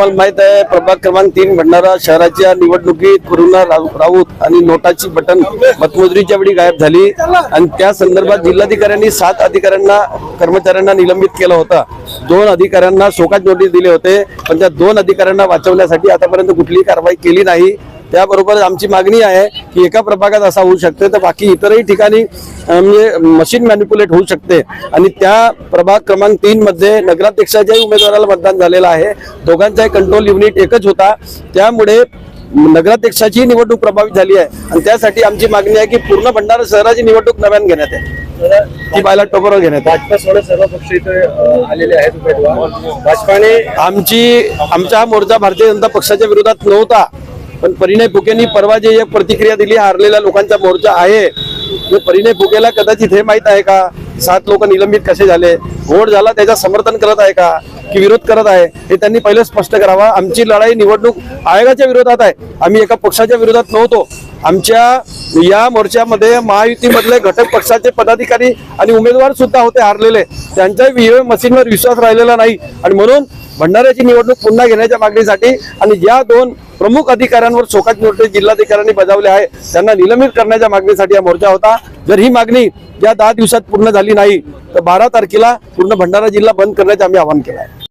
तुम्हाला माहीत आहे. प्रभाग क्रमांक तीन भंडारा शहराच्या निवडणुकीत करुणा राऊत आणि नोटाची बटन मतमजुरीच्या वेळी गायब झाली. आणि त्या संदर्भात जिल्हाधिकाऱ्यांनी सात अधिकाऱ्यांना कर्मचाऱ्यांना निलंबित केलं होतं. दोन अधिकाऱ्यांना शोकात नोटीस दिले होते. पण त्या दोन अधिकाऱ्यांना वाचवण्यासाठी आतापर्यंत कुठलीही कारवाई केली नाही. त्याबरोबर आमची मागणी आहे की एका प्रभागात असा होऊ शकते तर बाकी इतरही ठिकाणी म्हणजे मशीन मॅन्युप्युलेट होऊ शकते. आणि त्या प्रभाग क्रमांक तीन मध्ये नगराध्यक्षाच्याही उमेदवाराला मतदान झालेलं आहे. दोघांचाही कंट्रोल युनिट एकच होता. त्यामुळे नगराध्यक्षाची निवडणूक प्रभावित झाली आहे. आणि त्यासाठी आमची मागणी आहे की पूर्ण भंडारा शहराची निवडणूक नव्यानं घेण्यात आहे ती बायला टोपरवर घेण्यात भाजपा सोडून सर्व पक्ष इथे अ, आलेले आहेत उमेदवार. भाजपाने आमची आमचा हा मोर्चा भारतीय जनता पक्षाच्या विरोधात नव्हता. पण परिणय फुकेंनी परवा जे एक प्रतिक्रिया दिली हारलेल्या लोकांचा मोर्चा आहे. परिणय फुकेला कदाचित हे माहीत आहे का? सात लोक निलंबित कसे झाले? घोड झाला त्याचं समर्थन करत आहे का? की विरोध करत आहे? हे त्यांनी पहिले स्पष्ट करावा. आमची लढाई निवडणूक आयोगाच्या विरोधात आहे. आम्ही एका पक्षाच्या विरोधात नव्हतो. आमच्या या मोर्चामध्ये महायुतीमधले घटक पक्षाचे पदाधिकारी आणि उमेदवार सुद्धा होते हारलेले. त्यांच्या व्हीएम मशीनवर विश्वास राहिलेला नाही. आणि म्हणून भंडाऱ्याची निवडणूक पुन्हा घेण्याच्या मागणीसाठी आणि ज्या दोन प्रमुख अधिकाऱ्यांवर शोकात नोटीस जिल्हाधिकाऱ्यांनी बजावले आहे. त्यांना निलंबित करण्याच्या मागणीसाठी हा मोर्चा होता. जर ही मागणी या दहा दिवसात पूर्ण झाली नाही तर बारा तारखेला पूर्ण भंडारा जिल्हा बंद करण्याचे आम्ही आवाहन केलं आहे.